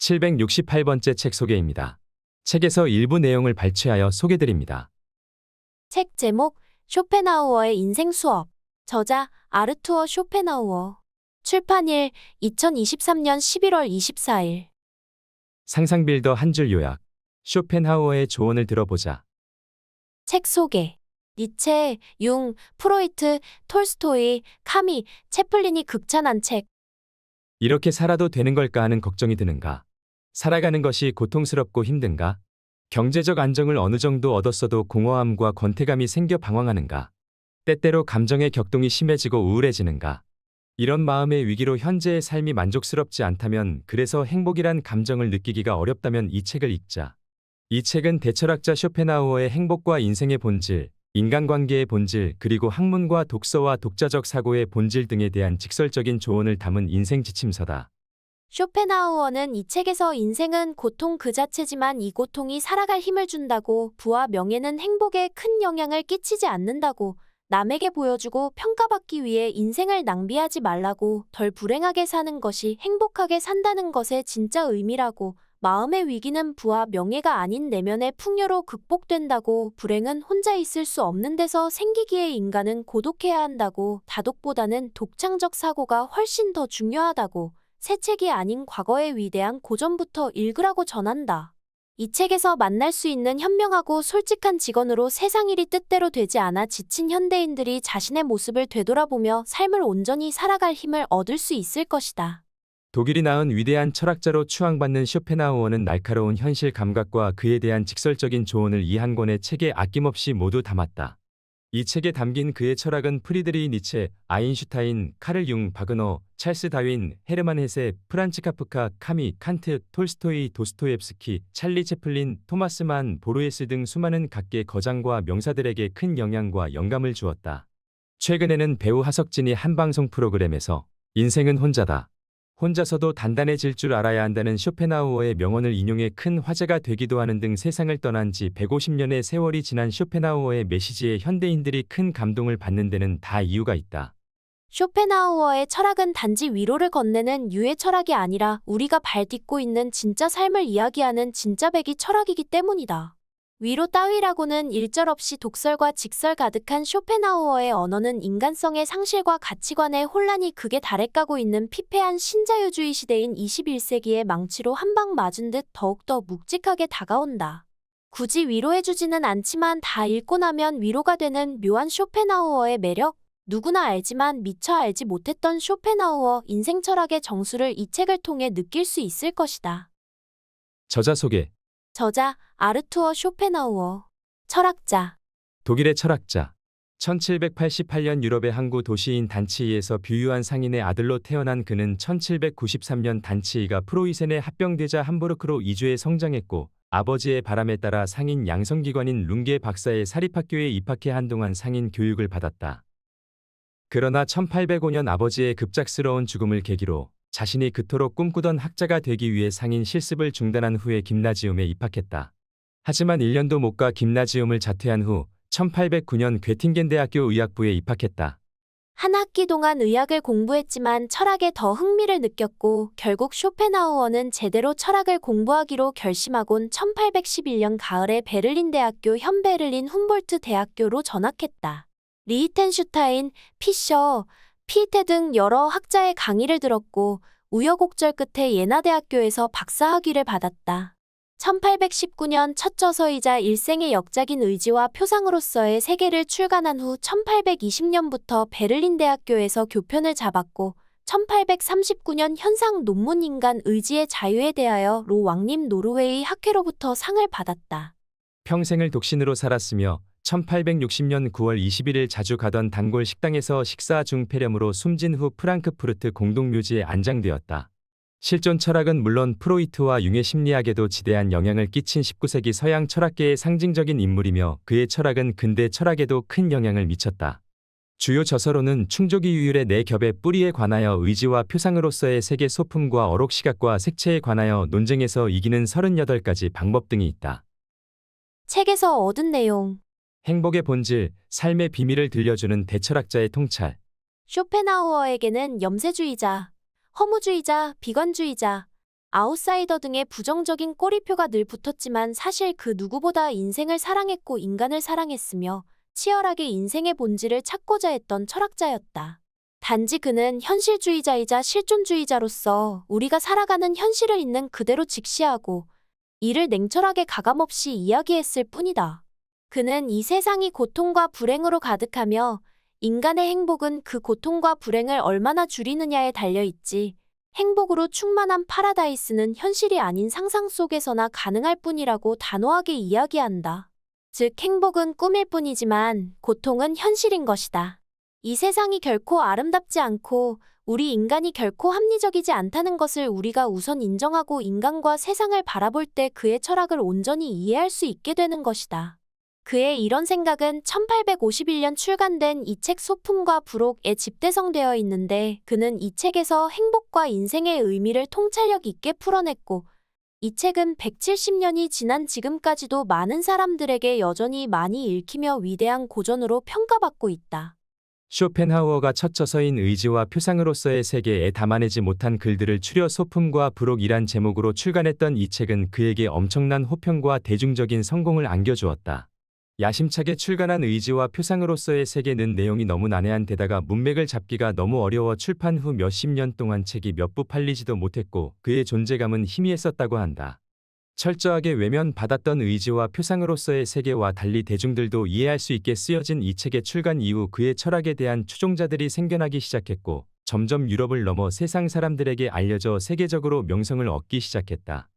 768번째 책 소개입니다. 책에서 일부 내용을 발췌하여 소개드립니다. 책 제목 쇼펜하우어의 인생 수업. 저자 아르투어 쇼펜하우어. 출판일 2023년 11월 24일. 상상빌더 한 줄 요약. 쇼펜하우어의 조언을 들어보자. 책 소개. 니체, 융, 프로이트, 톨스토이, 카미, 채플린이 극찬한 책. 이렇게 살아도 되는 걸까 하는 걱정이 드는가? 살아가는 것이 고통스럽고 힘든가? 경제적 안정을 어느 정도 얻었어도 공허함과 권태감이 생겨 방황하는가? 때때로 감정의 격동이 심해지고 우울해지는가? 이런 마음의 위기로 현재의 삶이 만족스럽지 않다면 그래서 행복이란 감정을 느끼기가 어렵다면 이 책을 읽자. 이 책은 대철학자 쇼펜하우어의 행복과 인생의 본질, 인간관계의 본질, 그리고 학문과 독서와 독자적 사고의 본질 등에 대한 직설적인 조언을 담은 인생 지침서다. 쇼펜하우어는 이 책에서 인생은 고통 그 자체지만 이 고통이 살아갈 힘을 준다고 부와 명예는 행복에 큰 영향을 끼치지 않는다고 남에게 보여주고 평가받기 위해 인생을 낭비하지 말라고 덜 불행하게 사는 것이 행복하게 산다는 것의 진짜 의미라고 마음의 위기는 부와 명예가 아닌 내면의 풍요로 극복된다고 불행은 혼자 있을 수 없는 데서 생기기에 인간은 고독해야 한다고 다독보다는 독창적 사고가 훨씬 더 중요하다고 새 책이 아닌 과거의 위대한 고전부터 읽으라고 전한다. 이 책에서 만날 수 있는 현명하고 솔직한 직원으로 세상 일이 뜻대로 되지 않아 지친 현대인들이 자신의 모습을 되돌아보며 삶을 온전히 살아갈 힘을 얻을 수 있을 것이다. 독일이 낳은 위대한 철학자로 추앙받는 쇼펜하우어는 날카로운 현실 감각과 그에 대한 직설적인 조언을 이 한 권의 책에 아낌없이 모두 담았다. 이 책에 담긴 그의 철학은 프리드리 니체, 아인슈타인, 카를 융, 바그너, 찰스 다윈, 헤르만 헤세, 프란츠 카프카, 카미, 칸트, 톨스토이, 도스토옙스키, 찰리 채플린, 토마스 만, 보르헤스 등 수많은 각계 거장과 명사들에게 큰 영향과 영감을 주었다. 최근에는 배우 하석진이 한 방송 프로그램에서 인생은 혼자다. 혼자서도 단단해질 줄 알아야 한다는 쇼펜하우어의 명언을 인용해 큰 화제가 되기도 하는 등 세상을 떠난 지 150년의 세월이 지난 쇼펜하우어의 메시지에 현대인들이 큰 감동을 받는 데는 다 이유가 있다. 쇼펜하우어의 철학은 단지 위로를 건네는 유의 철학이 아니라 우리가 발딛고 있는 진짜 삶을 이야기하는 진짜 배기 철학이기 때문이다. 위로 따위라고는 일절 없이 독설과 직설 가득한 쇼펜하우어의 언어는 인간성의 상실과 가치관의 혼란이 극에 달해가고 있는 피폐한 신자유주의 시대인 21세기의 망치로 한 방 맞은 듯 더욱더 묵직하게 다가온다. 굳이 위로해주지는 않지만 다 읽고 나면 위로가 되는 묘한 쇼펜하우어의 매력, 누구나 알지만 미처 알지 못했던 쇼펜하우어 인생 철학의 정수를 이 책을 통해 느낄 수 있을 것이다. 저자 소개. 저자 아르투어 쇼펜하우어 철학자 독일의 철학자. 1788년 유럽의 항구 도시인 단치이에서 부유한 상인의 아들로 태어난 그는 1793년 단치이가 프로이센에 합병되자 함부르크로 이주해 성장했고 아버지의 바람에 따라 상인 양성기관인 룽게 박사의 사립학교에 입학해 한동안 상인 교육을 받았다. 그러나 1805년 아버지의 급작스러운 죽음을 계기로 자신이 그토록 꿈꾸던 학자가 되기 위해 상인 실습을 중단한 후에 김나지움에 입학했다. 하지만 1년도 못 가 김나지움을 자퇴한 후 1809년 괴팅겐 대학교 의학부에 입학했다. 한 학기 동안 의학을 공부했지만 철학에 더 흥미를 느꼈고 결국 쇼펜하우어는 제대로 철학을 공부하기로 결심하곤 1811년 가을에 베를린 대학교 현 베를린 훔볼트 대학교로 전학했다. 리히텐슈타인, 피셔, 피테 등 여러 학자의 강의를 들었고 우여곡절 끝에 예나대학교에서 박사학위를 받았다. 1819년 첫 저서이자 일생의 역작인 의지와 표상으로서의 세계를 출간한 후 1820년부터 베를린 대학교에서 교편을 잡았고 1839년 현상 논문 인간 의지의 자유에 대하여 로 왕님 노르웨이 학회로부터 상을 받았다. 평생을 독신으로 살았으며 1860년 9월 21일 자주 가던 단골 식당에서 식사 중 폐렴으로 숨진 후 프랑크푸르트 공동묘지에 안장되었다. 실존 철학은 물론 프로이트와 융의 심리학에도 지대한 영향을 끼친 19세기 서양 철학계의 상징적인 인물이며 그의 철학은 근대 철학에도 큰 영향을 미쳤다. 주요 저서로는 충족이 유율의 네 겹의 뿌리에 관하여 의지와 표상으로서의 세계 소품과 어록 시각과 색채에 관하여 논쟁에서 이기는 38가지 방법 등이 있다. 책에서 얻은 내용 행복의 본질, 삶의 비밀을 들려주는 대철학자의 통찰. 쇼펜하우어에게는 염세주의자, 허무주의자, 비관주의자, 아웃사이더 등의 부정적인 꼬리표가 늘 붙었지만 사실 그 누구보다 인생을 사랑했고 인간을 사랑했으며 치열하게 인생의 본질을 찾고자 했던 철학자였다. 단지 그는 현실주의자이자 실존주의자로서 우리가 살아가는 현실을 있는 그대로 직시하고 이를 냉철하게 가감없이 이야기했을 뿐이다. 그는 이 세상이 고통과 불행으로 가득하며 인간의 행복은 그 고통과 불행을 얼마나 줄이느냐에 달려있지. 행복으로 충만한 파라다이스는 현실이 아닌 상상 속에서나 가능할 뿐이라고 단호하게 이야기한다. 즉, 행복은 꿈일 뿐이지만 고통은 현실인 것이다. 이 세상이 결코 아름답지 않고 우리 인간이 결코 합리적이지 않다는 것을 우리가 우선 인정하고 인간과 세상을 바라볼 때 그의 철학을 온전히 이해할 수 있게 되는 것이다. 그의 이런 생각은 1851년 출간된 이 책 소품과 부록에 집대성되어 있는데 그는 이 책에서 행복과 인생의 의미를 통찰력 있게 풀어냈고 이 책은 170년이 지난 지금까지도 많은 사람들에게 여전히 많이 읽히며 위대한 고전으로 평가받고 있다. 쇼펜하우어가 첫 저서인 의지와 표상으로서의 세계에 담아내지 못한 글들을 추려 소품과 부록이란 제목으로 출간했던 이 책은 그에게 엄청난 호평과 대중적인 성공을 안겨주었다. 야심차게 출간한 의지와 표상으로서의 세계는 내용이 너무 난해한 데다가 문맥을 잡기가 너무 어려워 출판 후 몇십 년 동안 책이 몇 부 팔리지도 못했고 그의 존재감은 희미했었다고 한다. 철저하게 외면받았던 의지와 표상으로서의 세계와 달리 대중들도 이해할 수 있게 쓰여진 이 책의 출간 이후 그의 철학에 대한 추종자들이 생겨나기 시작했고 점점 유럽을 넘어 세상 사람들에게 알려져 세계적으로 명성을 얻기 시작했다.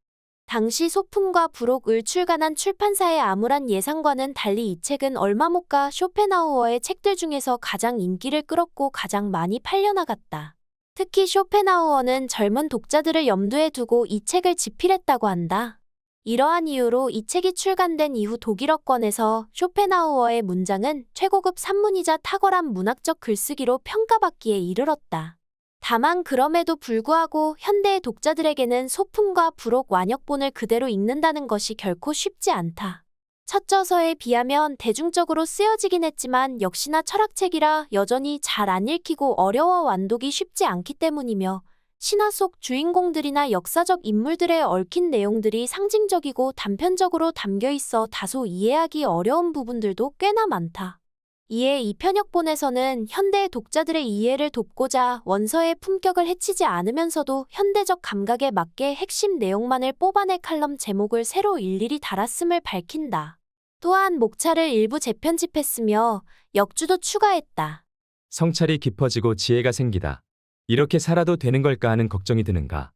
당시 소품과 부록을 출간한 출판사의 암울한 예상과는 달리 이 책은 얼마 못 가 쇼펜하우어의 책들 중에서 가장 인기를 끌었고 가장 많이 팔려나갔다. 특히 쇼펜하우어는 젊은 독자들을 염두에 두고 이 책을 집필했다고 한다. 이러한 이유로 이 책이 출간된 이후 독일어권에서 쇼펜하우어의 문장은 최고급 산문이자 탁월한 문학적 글쓰기로 평가받기에 이르렀다. 다만 그럼에도 불구하고 현대의 독자들에게는 소품과 부록 완역본을 그대로 읽는다는 것이 결코 쉽지 않다. 첫 저서에 비하면 대중적으로 쓰여지긴 했지만 역시나 철학책이라 여전히 잘 안 읽히고 어려워 완독이 쉽지 않기 때문이며 신화 속 주인공들이나 역사적 인물들의 얽힌 내용들이 상징적이고 단편적으로 담겨 있어 다소 이해하기 어려운 부분들도 꽤나 많다. 이에 이 편역본에서는 현대의 독자들의 이해를 돕고자 원서의 품격을 해치지 않으면서도 현대적 감각에 맞게 핵심 내용만을 뽑아내 칼럼 제목을 새로 일일이 달았음을 밝힌다. 또한 목차를 일부 재편집했으며 역주도 추가했다. 성찰이 깊어지고 지혜가 생기다. 이렇게 살아도 되는 걸까 하는 걱정이 드는가?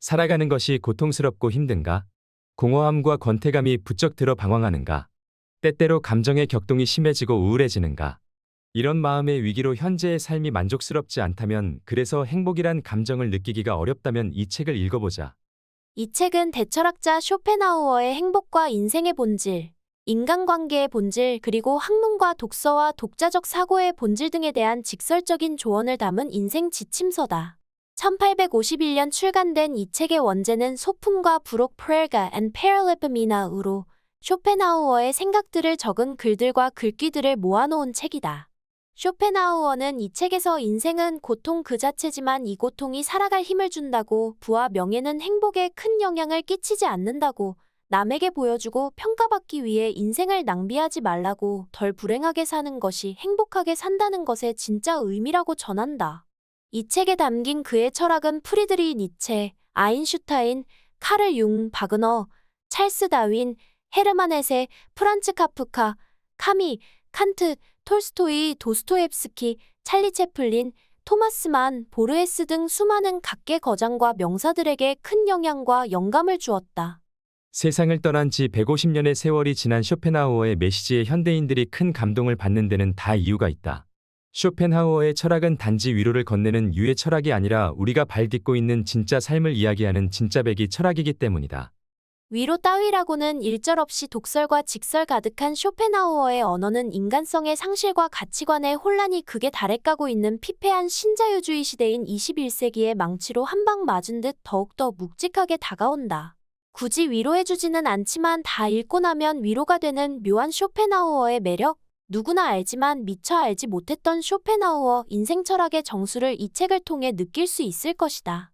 살아가는 것이 고통스럽고 힘든가? 공허함과 권태감이 부쩍 들어 방황하는가? 때때로 감정의 격동이 심해지고 우울해지는가? 이런 마음의 위기로 현재의 삶이 만족스럽지 않다면 그래서 행복이란 감정을 느끼기가 어렵다면 이 책을 읽어보자. 이 책은 대철학자 쇼펜하우어의 행복과 인생의 본질, 인간관계의 본질, 그리고 학문과 독서와 독자적 사고의 본질 등에 대한 직설적인 조언을 담은 인생 지침서다. 1851년 출간된 이 책의 원제는 소품과 부록 프레가 앤 페럴리프미나으로 쇼펜하우어의 생각들을 적은 글들과 글귀들을 모아놓은 책이다. 쇼펜하우어는 이 책에서 인생은 고통 그 자체지만 이 고통이 살아갈 힘을 준다고 부와 명예는 행복에 큰 영향을 끼치지 않는다고 남에게 보여주고 평가받기 위해 인생을 낭비하지 말라고 덜 불행하게 사는 것이 행복하게 산다는 것의 진짜 의미라고 전한다. 이 책에 담긴 그의 철학은 프리드리 니체, 아인슈타인, 카를 융, 바그너, 찰스 다윈, 헤르만 헤세, 프란츠 카프카, 카미, 칸트, 톨스토이, 도스토옙스키, 찰리 채플린, 토마스 만, 보르헤스 등 수많은 각계 거장과 명사들에게 큰 영향과 영감을 주었다. 세상을 떠난 지 150년의 세월이 지난 쇼펜하우어의 메시지에 현대인들이 큰 감동을 받는 데는 다 이유가 있다. 쇼펜하우어의 철학은 단지 위로를 건네는 유의 철학이 아니라 우리가 발 딛고 있는 진짜 삶을 이야기하는 진짜 배기 철학이기 때문이다. 위로 따위라고는 일절 없이 독설과 직설 가득한 쇼펜하우어의 언어는 인간성의 상실과 가치관의 혼란이 극에 달해가고 있는 피폐한 신자유주의 시대인 21세기의 망치로 한 방 맞은 듯 더욱더 묵직하게 다가온다. 굳이 위로해주지는 않지만 다 읽고 나면 위로가 되는 묘한 쇼펜하우어의 매력? 누구나 알지만 미처 알지 못했던 쇼펜하우어 인생 철학의 정수를 이 책을 통해 느낄 수 있을 것이다.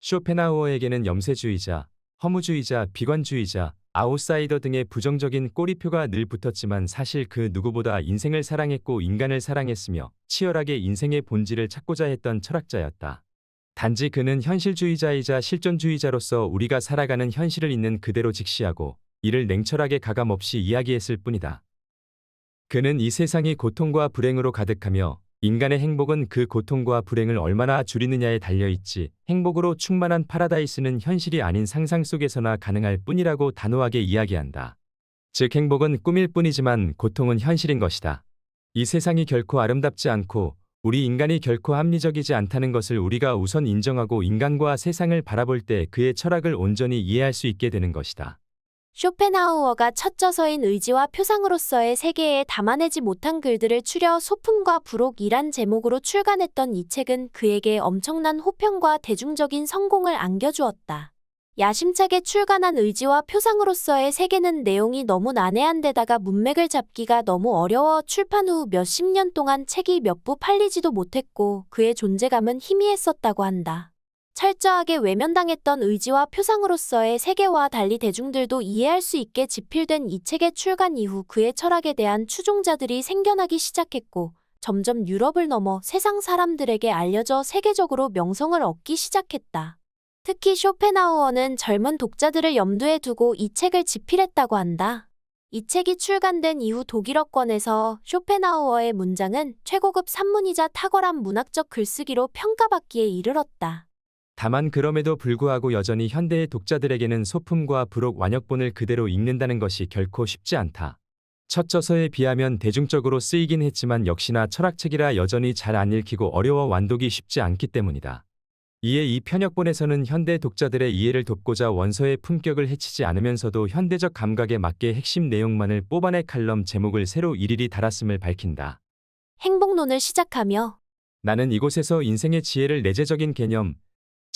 쇼펜하우어에게는 염세주의자, 허무주의자, 비관주의자, 아웃사이더 등의 부정적인 꼬리표가 늘 붙었지만 사실 그 누구보다 인생을 사랑했고 인간을 사랑했으며 치열하게 인생의 본질을 찾고자 했던 철학자였다. 단지 그는 현실주의자이자 실존주의자로서 우리가 살아가는 현실을 있는 그대로 직시하고 이를 냉철하게 가감없이 이야기했을 뿐이다. 그는 이 세상이 고통과 불행으로 가득하며 인간의 행복은 그 고통과 불행을 얼마나 줄이느냐에 달려있지 행복으로 충만한 파라다이스는 현실이 아닌 상상 속에서나 가능할 뿐이라고 단호하게 이야기한다. 즉 행복은 꿈일 뿐이지만 고통은 현실인 것이다. 이 세상이 결코 아름답지 않고 우리 인간이 결코 합리적이지 않다는 것을 우리가 우선 인정하고 인간과 세상을 바라볼 때 그의 철학을 온전히 이해할 수 있게 되는 것이다. 쇼펜하우어가 첫 저서인 의지와 표상으로서의 세계에 담아내지 못한 글들을 추려 소품과 부록이란 제목으로 출간했던 이 책은 그에게 엄청난 호평과 대중적인 성공을 안겨주었다. 야심차게 출간한 의지와 표상으로서의 세계는 내용이 너무 난해한 데다가 문맥을 잡기가 너무 어려워 출판 후 몇십 년 동안 책이 몇 부 팔리지도 못했고 그의 존재감은 희미했었다고 한다. 철저하게 외면당했던 의지와 표상으로서의 세계와 달리 대중들도 이해할 수 있게 집필된 이 책의 출간 이후 그의 철학에 대한 추종자들이 생겨나기 시작했고 점점 유럽을 넘어 세상 사람들에게 알려져 세계적으로 명성을 얻기 시작했다. 특히 쇼펜하우어는 젊은 독자들을 염두에 두고 이 책을 집필했다고 한다. 이 책이 출간된 이후 독일어권에서 쇼펜하우어의 문장은 최고급 산문이자 탁월한 문학적 글쓰기로 평가받기에 이르렀다. 다만 그럼에도 불구하고 여전히 현대의 독자들에게는 소품과 부록 완역본을 그대로 읽는다는 것이 결코 쉽지 않다. 첫 저서에 비하면 대중적으로 쓰이긴 했지만 역시나 철학책이라 여전히 잘 안 읽히고 어려워 완독이 쉽지 않기 때문이다. 이에 이 편역본에서는 현대 독자들의 이해를 돕고자 원서의 품격을 해치지 않으면서도 현대적 감각에 맞게 핵심 내용만을 뽑아내 칼럼 제목을 새로 일일이 달았음을 밝힌다. 행복론을 시작하며 나는 이곳에서 인생의 지혜를 내재적인 개념,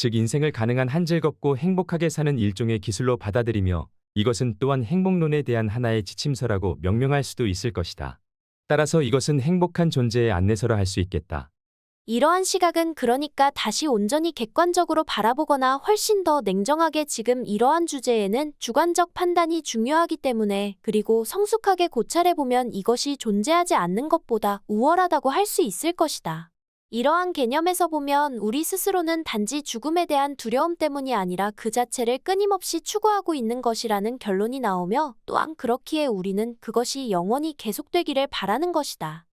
즉 인생을 가능한 한 즐겁고 행복하게 사는 일종의 기술로 받아들이며 이것은 또한 행복론에 대한 하나의 지침서라고 명명할 수도 있을 것이다. 따라서 이것은 행복한 존재의 안내서라 할 수 있겠다. 이러한 시각은 그러니까 다시 온전히 객관적으로 바라보거나 훨씬 더 냉정하게 지금 이러한 주제에는 주관적 판단이 중요하기 때문에 그리고 성숙하게 고찰해보면 이것이 존재하지 않는 것보다 우월하다고 할 수 있을 것이다. 이러한 개념에서 보면 우리 스스로는 단지 죽음에 대한 두려움 때문이 아니라 그 자체를 끊임없이 추구하고 있는 것이라는 결론이 나오며 또한 그렇기에 우리는 그것이 영원히 계속되기를 바라는 것이다.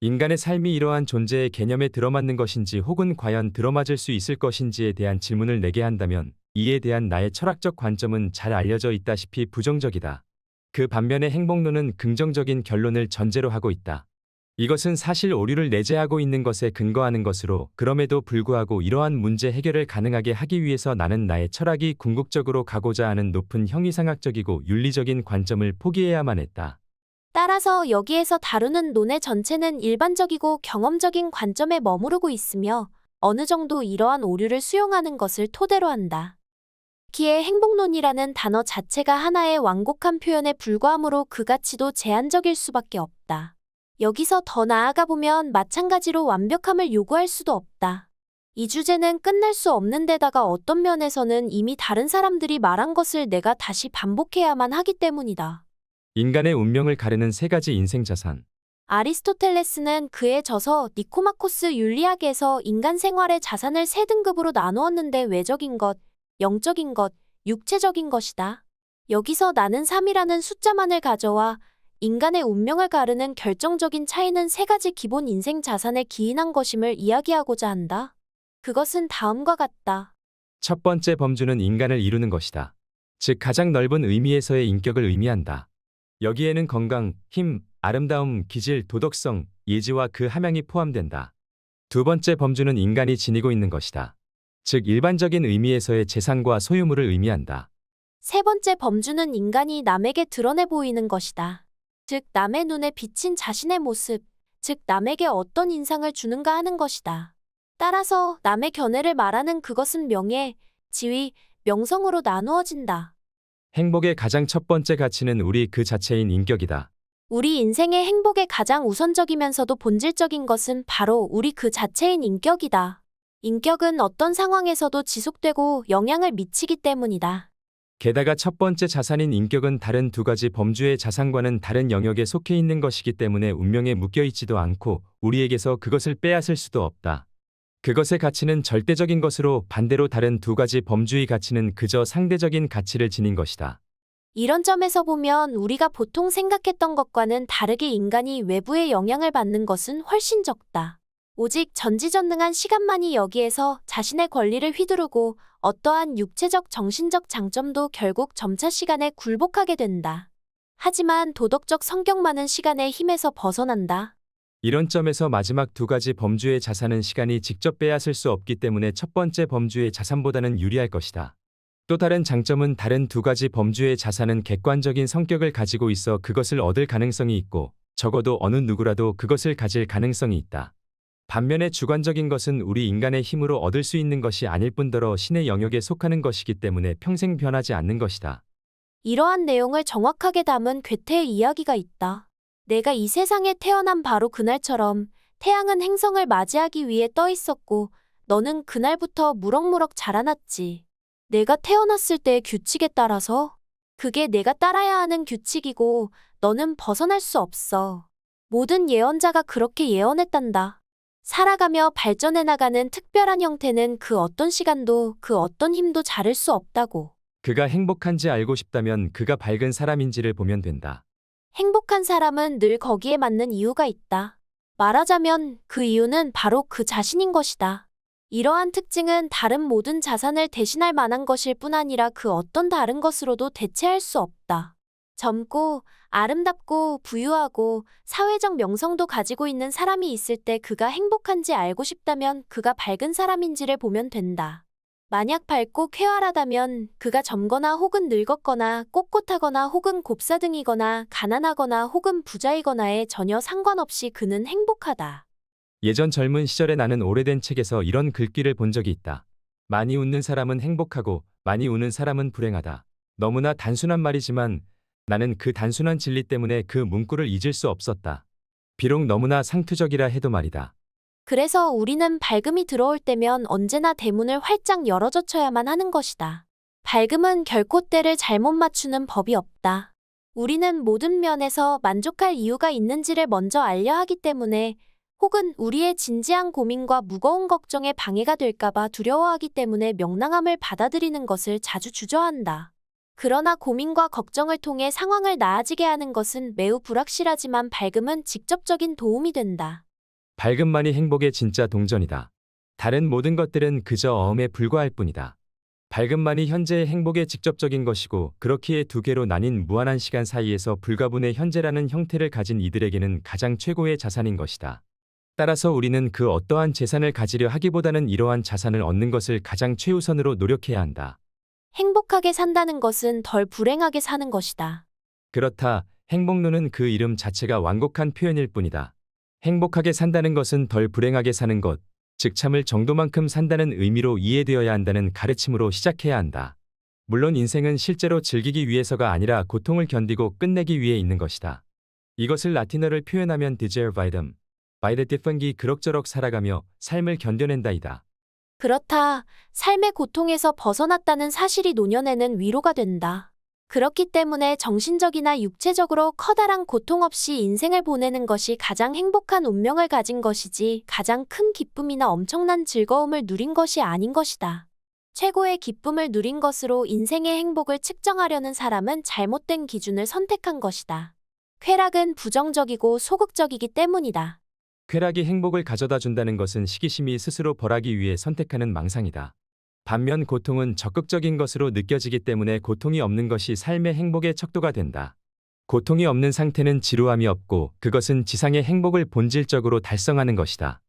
인간의 삶이 이러한 존재의 개념에 들어맞는 것인지 혹은 과연 들어맞을 수 있을 것인지에 대한 질문을 내게 한다면 이에 대한 나의 철학적 관점은 잘 알려져 있다시피 부정적이다. 그 반면에 행복론은 긍정적인 결론을 전제로 하고 있다. 이것은 사실 오류를 내재하고 있는 것에 근거하는 것으로 그럼에도 불구하고 이러한 문제 해결을 가능하게 하기 위해서 나는 나의 철학이 궁극적으로 가고자 하는 높은 형이상학적이고 윤리적인 관점을 포기해야만 했다. 따라서 여기에서 다루는 논의 전체는 일반적이고 경험적인 관점에 머무르고 있으며 어느 정도 이러한 오류를 수용하는 것을 토대로 한다. 기의 행복론이라는 단어 자체가 하나의 완곡한 표현에 불과하므로 그 가치도 제한적일 수밖에 없다. 여기서 더 나아가 보면 마찬가지로 완벽함을 요구할 수도 없다. 이 주제는 끝날 수 없는 데다가 어떤 면에서는 이미 다른 사람들이 말한 것을 내가 다시 반복해야만 하기 때문이다. 인간의 운명을 가르는 세 가지 인생 자산. 아리스토텔레스는 그의 저서 니코마코스 윤리학에서 인간 생활의 자산을 세 등급으로 나누었는데 외적인 것, 영적인 것, 육체적인 것이다. 여기서 나는 3이라는 숫자만을 가져와 인간의 운명을 가르는 결정적인 차이는 세 가지 기본 인생 자산에 기인한 것임을 이야기하고자 한다. 그것은 다음과 같다. 첫 번째 범주는 인간을 이루는 것이다. 즉 가장 넓은 의미에서의 인격을 의미한다. 여기에는 건강, 힘, 아름다움, 기질, 도덕성, 예지와 그 함양이 포함된다. 두 번째 범주는 인간이 지니고 있는 것이다. 즉 일반적인 의미에서의 재산과 소유물을 의미한다. 세 번째 범주는 인간이 남에게 드러내 보이는 것이다. 즉, 남의 눈에 비친 자신의 모습, 즉, 남에게 어떤 인상을 주는가 하는 것이다. 따라서 남의 견해를 말하는 그것은 명예, 지위, 명성으로 나누어진다. 행복의 가장 첫 번째 가치는 우리 그 자체인 인격이다. 우리 인생의 행복의 가장 우선적이면서도 본질적인 것은 바로 우리 그 자체인 인격이다. 인격은 어떤 상황에서도 지속되고 영향을 미치기 때문이다. 게다가 첫 번째 자산인 인격은 다른 두 가지 범주의 자산과는 다른 영역에 속해 있는 것이기 때문에 운명에 묶여 있지도 않고 우리에게서 그것을 빼앗을 수도 없다. 그것의 가치는 절대적인 것으로 반대로 다른 두 가지 범주의 가치는 그저 상대적인 가치를 지닌 것이다. 이런 점에서 보면 우리가 보통 생각했던 것과는 다르게 인간이 외부의 영향을 받는 것은 훨씬 적다. 오직 전지전능한 시간만이 여기에서 자신의 권리를 휘두르고 어떠한 육체적 정신적 장점도 결국 점차 시간에 굴복하게 된다. 하지만 도덕적 성격 많은 시간의 힘에서 벗어난다. 이런 점에서 마지막 두 가지 범주의 자산은 시간이 직접 빼앗을 수 없기 때문에 첫 번째 범주의 자산보다는 유리할 것이다. 또 다른 장점은 다른 두 가지 범주의 자산은 객관적인 성격을 가지고 있어 그것을 얻을 가능성이 있고 적어도 어느 누구라도 그것을 가질 가능성이 있다. 반면에 주관적인 것은 우리 인간의 힘으로 얻을 수 있는 것이 아닐 뿐더러 신의 영역에 속하는 것이기 때문에 평생 변하지 않는 것이다. 이러한 내용을 정확하게 담은 괴테의 이야기가 있다. 내가 이 세상에 태어난 바로 그날처럼 태양은 행성을 맞이하기 위해 떠 있었고 너는 그날부터 무럭무럭 자라났지. 내가 태어났을 때의 규칙에 따라서 그게 내가 따라야 하는 규칙이고 너는 벗어날 수 없어. 모든 예언자가 그렇게 예언했단다. 살아가며 발전해 나가는 특별한 형태는 그 어떤 시간도 그 어떤 힘도 자를 수 없다고. 그가 행복한지 알고 싶다면 그가 밝은 사람인지를 보면 된다. 행복한 사람은 늘 거기에 맞는 이유가 있다. 말하자면 그 이유는 바로 그 자신인 것이다. 이러한 특징은 다른 모든 자산을 대신할 만한 것일 뿐 아니라 그 어떤 다른 것으로도 대체할 수 없다. 젊고 아름답고 부유하고 사회적 명성도 가지고 있는 사람이 있을 때 그가 행복한지 알고 싶다면 그가 밝은 사람인지를 보면 된다. 만약 밝고 쾌활하다면 그가 젊거나 혹은 늙었거나 꼿꼿하거나 혹은 곱사등이거나 가난하거나 혹은 부자이거나에 전혀 상관없이 그는 행복하다. 예전 젊은 시절에 나는 오래된 책에서 이런 글귀를 본 적이 있다. 많이 웃는 사람은 행복하고 많이 우는 사람은 불행하다. 너무나 단순한 말이지만 나는 그 단순한 진리 때문에 그 문구를 잊을 수 없었다. 비록 너무나 상투적이라 해도 말이다. 그래서 우리는 밝음이 들어올 때면 언제나 대문을 활짝 열어젖혀야만 하는 것이다. 밝음은 결코 때를 잘못 맞추는 법이 없다. 우리는 모든 면에서 만족할 이유가 있는지를 먼저 알려 하기 때문에 혹은 우리의 진지한 고민과 무거운 걱정에 방해가 될까봐 두려워하기 때문에 명랑함을 받아들이는 것을 자주 주저한다. 그러나 고민과 걱정을 통해 상황을 나아지게 하는 것은 매우 불확실하지만 밝음은 직접적인 도움이 된다. 밝음만이 행복의 진짜 동전이다. 다른 모든 것들은 그저 어음에 불과할 뿐이다. 밝음만이 현재의 행복의 직접적인 것이고 그렇기에 두 개로 나뉜 무한한 시간 사이에서 불가분의 현재라는 형태를 가진 이들에게는 가장 최고의 자산인 것이다. 따라서 우리는 그 어떠한 재산을 가지려 하기보다는 이러한 자산을 얻는 것을 가장 최우선으로 노력해야 한다. 행복하게 산다는 것은 덜 불행하게 사는 것이다. 그렇다. 행복론은 그 이름 자체가 완곡한 표현일 뿐이다. 행복하게 산다는 것은 덜 불행하게 사는 것, 즉 참을 정도만큼 산다는 의미로 이해되어야 한다는 가르침으로 시작해야 한다. 물론 인생은 실제로 즐기기 위해서가 아니라 고통을 견디고 끝내기 위해 있는 것이다. 이것을 라틴어를 표현하면 deservidum, different이 그럭저럭 살아가며 삶을 견뎌낸다이다. 그렇다. 삶의 고통에서 벗어났다는 사실이 노년에는 위로가 된다. 그렇기 때문에 정신적이나 육체적으로 커다란 고통 없이 인생을 보내는 것이 가장 행복한 운명을 가진 것이지 가장 큰 기쁨이나 엄청난 즐거움을 누린 것이 아닌 것이다. 최고의 기쁨을 누린 것으로 인생의 행복을 측정하려는 사람은 잘못된 기준을 선택한 것이다. 쾌락은 부정적이고 소극적이기 때문이다. 쾌락이 행복을 가져다 준다는 것은 시기심이 스스로 벌하기 위해 선택하는 망상이다. 반면 고통은 적극적인 것으로 느껴지기 때문에 고통이 없는 것이 삶의 행복의 척도가 된다. 고통이 없는 상태는 지루함이 없고 그것은 지상의 행복을 본질적으로 달성하는 것이다.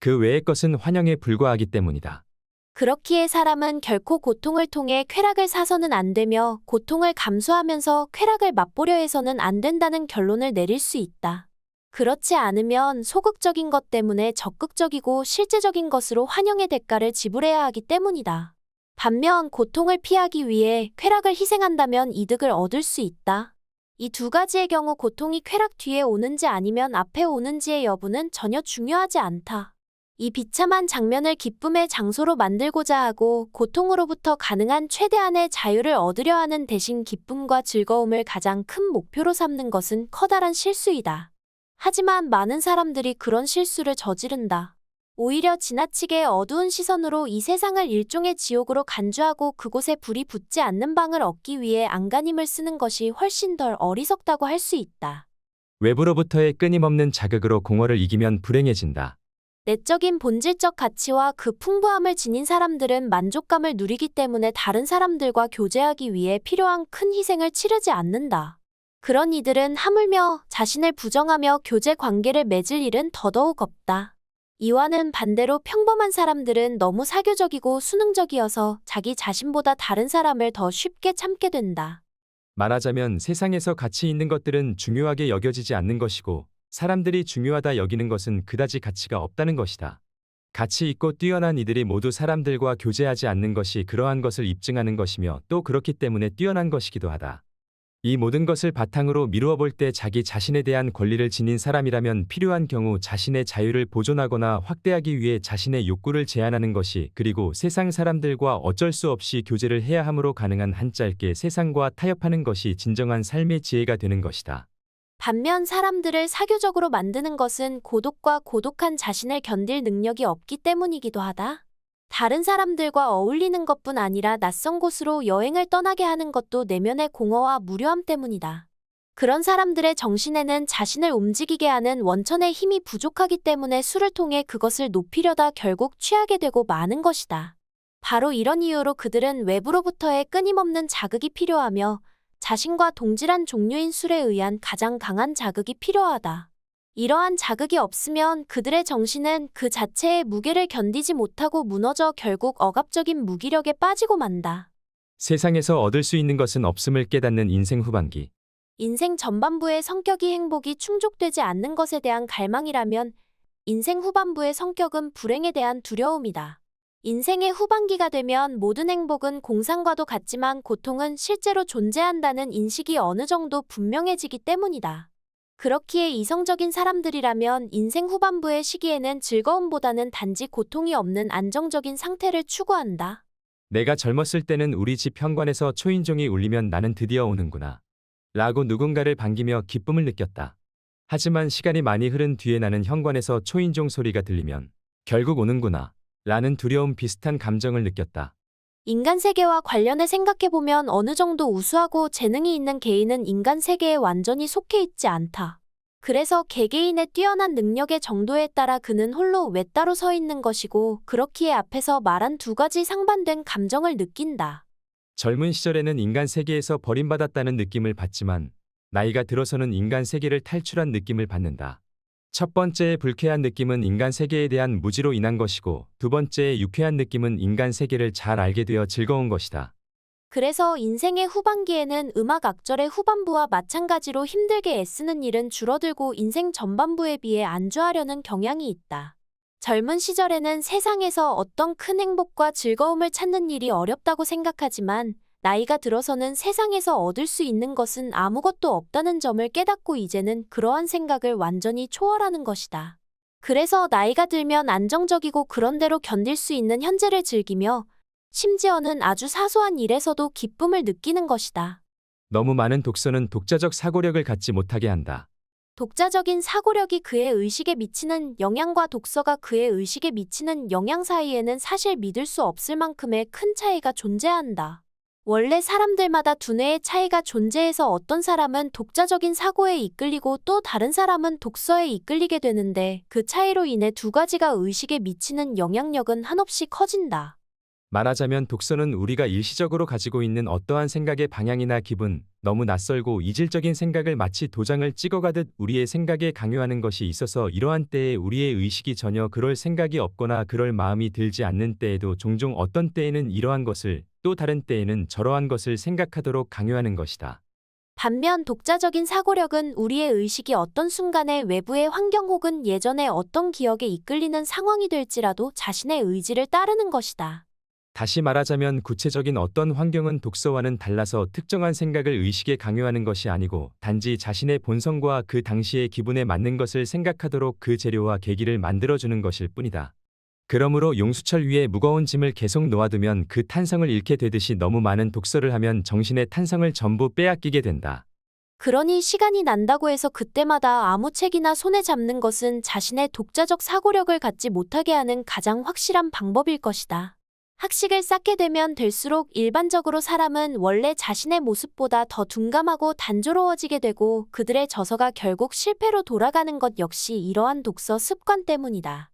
그 외의 것은 환영에 불과하기 때문이다. 그렇기에 사람은 결코 고통을 통해 쾌락을 사서는 안 되며 고통을 감수하면서 쾌락을 맛보려 해서는 안 된다는 결론을 내릴 수 있다. 그렇지 않으면 소극적인 것 때문에 적극적이고 실제적인 것으로 환영의 대가를 지불해야 하기 때문이다. 반면 고통을 피하기 위해 쾌락을 희생한다면 이득을 얻을 수 있다. 이 두 가지의 경우 고통이 쾌락 뒤에 오는지 아니면 앞에 오는지의 여부는 전혀 중요하지 않다. 이 비참한 장면을 기쁨의 장소로 만들고자 하고 고통으로부터 가능한 최대한의 자유를 얻으려 하는 대신 기쁨과 즐거움을 가장 큰 목표로 삼는 것은 커다란 실수이다. 하지만 많은 사람들이 그런 실수를 저지른다. 오히려 지나치게 어두운 시선으로 이 세상을 일종의 지옥으로 간주하고 그곳에 불이 붙지 않는 방을 얻기 위해 안간힘을 쓰는 것이 훨씬 덜 어리석다고 할 수 있다. 외부로부터의 끊임없는 자극으로 공허를 이기면 불행해진다. 내적인 본질적 가치와 그 풍부함을 지닌 사람들은 만족감을 누리기 때문에 다른 사람들과 교제하기 위해 필요한 큰 희생을 치르지 않는다. 그런 이들은 하물며 자신을 부정하며 교제 관계를 맺을 일은 더더욱 없다. 이와는 반대로 평범한 사람들은 너무 사교적이고 수능적이어서 자기 자신보다 다른 사람을 더 쉽게 참게 된다. 말하자면 세상에서 가치 있는 것들은 중요하게 여겨지지 않는 것이고 사람들이 중요하다 여기는 것은 그다지 가치가 없다는 것이다. 가치 있고 뛰어난 이들이 모두 사람들과 교제하지 않는 것이 그러한 것을 입증하는 것이며 또 그렇기 때문에 뛰어난 것이기도 하다. 이 모든 것을 바탕으로 미루어 볼 때 자기 자신에 대한 권리를 지닌 사람이라면 필요한 경우 자신의 자유를 보존하거나 확대하기 위해 자신의 욕구를 제한하는 것이 그리고 세상 사람들과 어쩔 수 없이 교제를 해야 함으로 가능한 한 짧게 세상과 타협하는 것이 진정한 삶의 지혜가 되는 것이다. 반면 사람들을 사교적으로 만드는 것은 고독과 고독한 자신을 견딜 능력이 없기 때문이기도 하다. 다른 사람들과 어울리는 것뿐 아니라 낯선 곳으로 여행을 떠나게 하는 것도 내면의 공허와 무료함 때문이다. 그런 사람들의 정신에는 자신을 움직이게 하는 원천의 힘이 부족하기 때문에 술을 통해 그것을 높이려다 결국 취하게 되고 마는 것이다. 바로 이런 이유로 그들은 외부로부터의 끊임없는 자극이 필요하며 자신과 동질한 종류인 술에 의한 가장 강한 자극이 필요하다. 이러한 자극이 없으면 그들의 정신은 그 자체의 무게를 견디지 못하고 무너져 결국 억압적인 무기력에 빠지고 만다. 세상에서 얻을 수 있는 것은 없음을 깨닫는 인생 후반기. 인생 전반부의 성격이 행복이 충족되지 않는 것에 대한 갈망이라면 인생 후반부의 성격은 불행에 대한 두려움이다. 인생의 후반기가 되면 모든 행복은 공상과도 같지만 고통은 실제로 존재한다는 인식이 어느 정도 분명해지기 때문이다. 그렇기에 이성적인 사람들이라면 인생 후반부의 시기에는 즐거움보다는 단지 고통이 없는 안정적인 상태를 추구한다. 내가 젊었을 때는 우리 집 현관에서 초인종이 울리면 나는 드디어 오는구나. 라고 누군가를 반기며 기쁨을 느꼈다. 하지만 시간이 많이 흐른 뒤에 나는 현관에서 초인종 소리가 들리면 결국 오는구나. 라는 두려움 비슷한 감정을 느꼈다. 인간 세계와 관련해 생각해보면 어느 정도 우수하고 재능이 있는 개인은 인간 세계에 완전히 속해 있지 않다. 그래서 개개인의 뛰어난 능력의 정도에 따라 그는 홀로 외따로 서 있는 것이고 그렇기에 앞에서 말한 두 가지 상반된 감정을 느낀다. 젊은 시절에는 인간 세계에서 버림받았다는 느낌을 받지만 나이가 들어서는 인간 세계를 탈출한 느낌을 받는다. 첫 번째의 불쾌한 느낌은 인간 세계에 대한 무지로 인한 것이고 두 번째의 유쾌한 느낌은 인간 세계를 잘 알게 되어 즐거운 것이다. 그래서 인생의 후반기에는 음악 악절의 후반부와 마찬가지로 힘들게 애쓰는 일은 줄어들고 인생 전반부에 비해 안주하려는 경향이 있다. 젊은 시절에는 세상에서 어떤 큰 행복과 즐거움을 찾는 일이 어렵다고 생각하지만 나이가 들어서는 세상에서 얻을 수 있는 것은 아무것도 없다는 점을 깨닫고 이제는 그러한 생각을 완전히 초월하는 것이다. 그래서 나이가 들면 안정적이고 그런대로 견딜 수 있는 현재를 즐기며 심지어는 아주 사소한 일에서도 기쁨을 느끼는 것이다. 너무 많은 독서는 독자적 사고력을 갖지 못하게 한다. 독자적인 사고력이 그의 의식에 미치는 영향과 독서가 그의 의식에 미치는 영향 사이에는 사실 믿을 수 없을 만큼의 큰 차이가 존재한다. 원래 사람들마다 두뇌의 차이가 존재해서 어떤 사람은 독자적인 사고에 이끌리고 또 다른 사람은 독서에 이끌리게 되는데 그 차이로 인해 두 가지가 의식에 미치는 영향력은 한없이 커진다. 말하자면 독서는 우리가 일시적으로 가지고 있는 어떠한 생각의 방향이나 기분, 너무 낯설고 이질적인 생각을 마치 도장을 찍어가듯 우리의 생각에 강요하는 것이 있어서 이러한 때에 우리의 의식이 전혀 그럴 생각이 없거나 그럴 마음이 들지 않는 때에도 종종 어떤 때에는 이러한 것을 또 다른 때에는 저러한 것을 생각하도록 강요하는 것이다. 반면 독자적인 사고력은 우리의 의식이 어떤 순간에 외부의 환경 혹은 예전의 어떤 기억에 이끌리는 상황이 될지라도 자신의 의지를 따르는 것이다. 다시 말하자면 구체적인 어떤 환경은 독서와는 달라서 특정한 생각을 의식에 강요하는 것이 아니고 단지 자신의 본성과 그 당시의 기분에 맞는 것을 생각하도록 그 재료와 계기를 만들어주는 것일 뿐이다. 그러므로 용수철 위에 무거운 짐을 계속 놓아두면 그 탄성을 잃게 되듯이 너무 많은 독서를 하면 정신의 탄성을 전부 빼앗기게 된다. 그러니 시간이 난다고 해서 그때마다 아무 책이나 손에 잡는 것은 자신의 독자적 사고력을 갖지 못하게 하는 가장 확실한 방법일 것이다. 학식을 쌓게 되면 될수록 일반적으로 사람은 원래 자신의 모습보다 더 둔감하고 단조로워지게 되고 그들의 저서가 결국 실패로 돌아가는 것 역시 이러한 독서 습관 때문이다.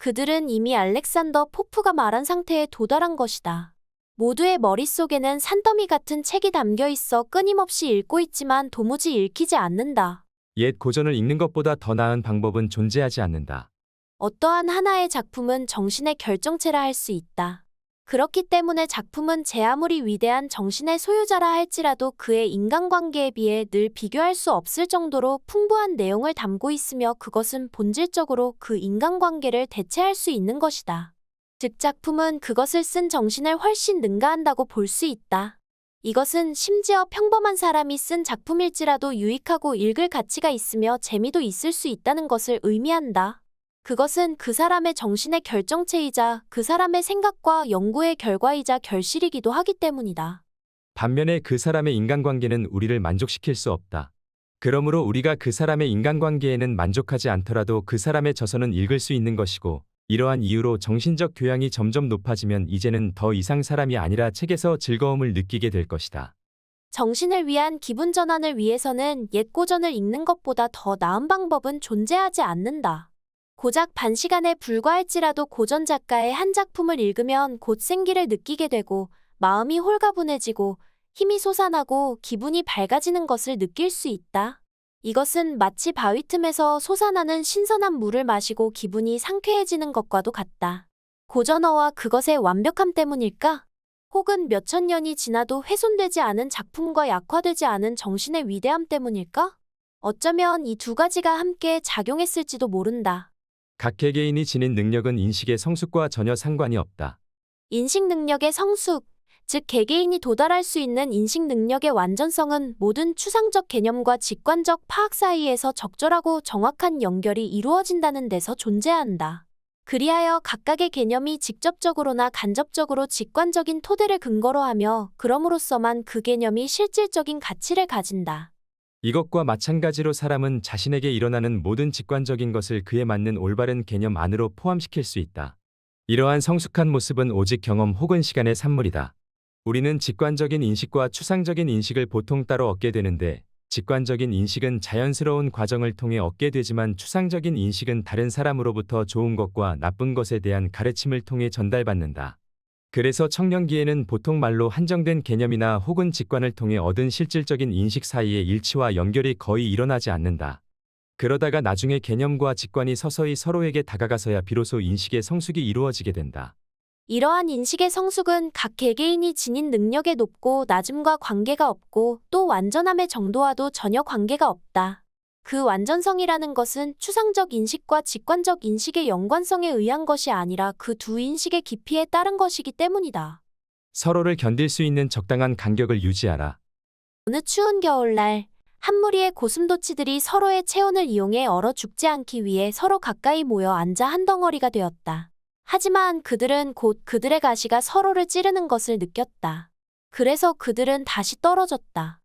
그들은 이미 알렉산더 포프가 말한 상태에 도달한 것이다. 모두의 머릿속에는 산더미 같은 책이 담겨 있어 끊임없이 읽고 있지만 도무지 읽히지 않는다. 옛 고전을 읽는 것보다 더 나은 방법은 존재하지 않는다. 어떠한 하나의 작품은 정신의 결정체라 할 수 있다. 그렇기 때문에 작품은 제 아무리 위대한 정신의 소유자라 할지라도 그의 인간관계에 비해 늘 비교할 수 없을 정도로 풍부한 내용을 담고 있으며 그것은 본질적으로 그 인간관계를 대체할 수 있는 것이다. 즉 작품은 그것을 쓴 정신을 훨씬 능가한다고 볼 수 있다. 이것은 심지어 평범한 사람이 쓴 작품일지라도 유익하고 읽을 가치가 있으며 재미도 있을 수 있다는 것을 의미한다. 그것은 그 사람의 정신의 결정체이자 그 사람의 생각과 연구의 결과이자 결실이기도 하기 때문이다. 반면에 그 사람의 인간관계는 우리를 만족시킬 수 없다. 그러므로 우리가 그 사람의 인간관계에는 만족하지 않더라도 그 사람의 저서는 읽을 수 있는 것이고 이러한 이유로 정신적 교양이 점점 높아지면 이제는 더 이상 사람이 아니라 책에서 즐거움을 느끼게 될 것이다. 정신을 위한 기분 전환을 위해서는 옛 고전을 읽는 것보다 더 나은 방법은 존재하지 않는다. 고작 반 시간에 불과할지라도 고전 작가의 한 작품을 읽으면 곧 생기를 느끼게 되고 마음이 홀가분해지고 힘이 솟아나고 기분이 밝아지는 것을 느낄 수 있다. 이것은 마치 바위 틈에서 솟아나는 신선한 물을 마시고 기분이 상쾌해지는 것과도 같다. 고전어와 그것의 완벽함 때문일까? 혹은 몇천 년이 지나도 훼손되지 않은 작품과 약화되지 않은 정신의 위대함 때문일까? 어쩌면 이 두 가지가 함께 작용했을지도 모른다. 각 개개인이 지닌 능력은 인식의 성숙과 전혀 상관이 없다. 인식 능력의 성숙, 즉 개개인이 도달할 수 있는 인식 능력의 완전성은 모든 추상적 개념과 직관적 파악 사이에서 적절하고 정확한 연결이 이루어진다는 데서 존재한다. 그리하여 각각의 개념이 직접적으로나 간접적으로 직관적인 토대를 근거로 하며 그럼으로써만 그 개념이 실질적인 가치를 가진다. 이것과 마찬가지로 사람은 자신에게 일어나는 모든 직관적인 것을 그에 맞는 올바른 개념 안으로 포함시킬 수 있다. 이러한 성숙한 모습은 오직 경험 혹은 시간의 산물이다. 우리는 직관적인 인식과 추상적인 인식을 보통 따로 얻게 되는데 직관적인 인식은 자연스러운 과정을 통해 얻게 되지만 추상적인 인식은 다른 사람으로부터 좋은 것과 나쁜 것에 대한 가르침을 통해 전달받는다. 그래서 청년기에는 보통 말로 한정된 개념이나 혹은 직관을 통해 얻은 실질적인 인식 사이의 일치와 연결이 거의 일어나지 않는다. 그러다가 나중에 개념과 직관이 서서히 서로에게 다가가서야 비로소 인식의 성숙이 이루어지게 된다. 이러한 인식의 성숙은 각 개개인이 지닌 능력의 높고 낮음과 관계가 없고 또 완전함의 정도와도 전혀 관계가 없다. 그 완전성이라는 것은 추상적 인식과 직관적 인식의 연관성에 의한 것이 아니라 그 두 인식의 깊이에 따른 것이기 때문이다. 서로를 견딜 수 있는 적당한 간격을 유지하라. 어느 추운 겨울날 한 무리의 고슴도치들이 서로의 체온을 이용해 얼어 죽지 않기 위해 서로 가까이 모여 앉아 한 덩어리가 되었다. 하지만 그들은 곧 그들의 가시가 서로를 찌르는 것을 느꼈다. 그래서 그들은 다시 떨어졌다.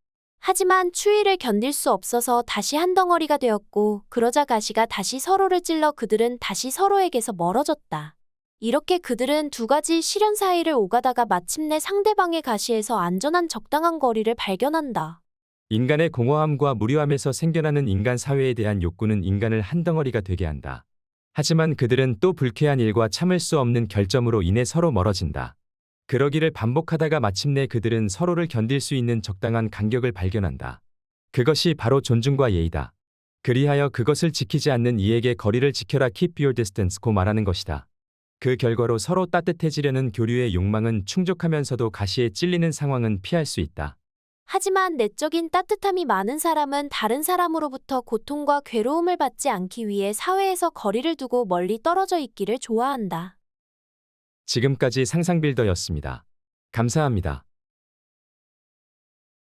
하지만 추위를 견딜 수 없어서 다시 한 덩어리가 되었고, 그러자 가시가 다시 서로를 찔러 그들은 다시 서로에게서 멀어졌다. 이렇게 그들은 두 가지 시련 사이를 오가다가 마침내 상대방의 가시에서 안전한 적당한 거리를 발견한다. 인간의 공허함과 무료함에서 생겨나는 인간 사회에 대한 욕구는 인간을 한 덩어리가 되게 한다. 하지만 그들은 또 불쾌한 일과 참을 수 없는 결점으로 인해 서로 멀어진다. 그러기를 반복하다가 마침내 그들은 서로를 견딜 수 있는 적당한 간격을 발견한다. 그것이 바로 존중과 예의다. 그리하여 그것을 지키지 않는 이에게 거리를 지켜라 keep your distance 고 말하는 것이다. 그 결과로 서로 따뜻해지려는 교류의 욕망은 충족하면서도 가시에 찔리는 상황은 피할 수 있다. 하지만 내적인 따뜻함이 많은 사람은 다른 사람으로부터 고통과 괴로움을 받지 않기 위해 사회에서 거리를 두고 멀리 떨어져 있기를 좋아한다. 지금까지 상상빌더였습니다. 감사합니다.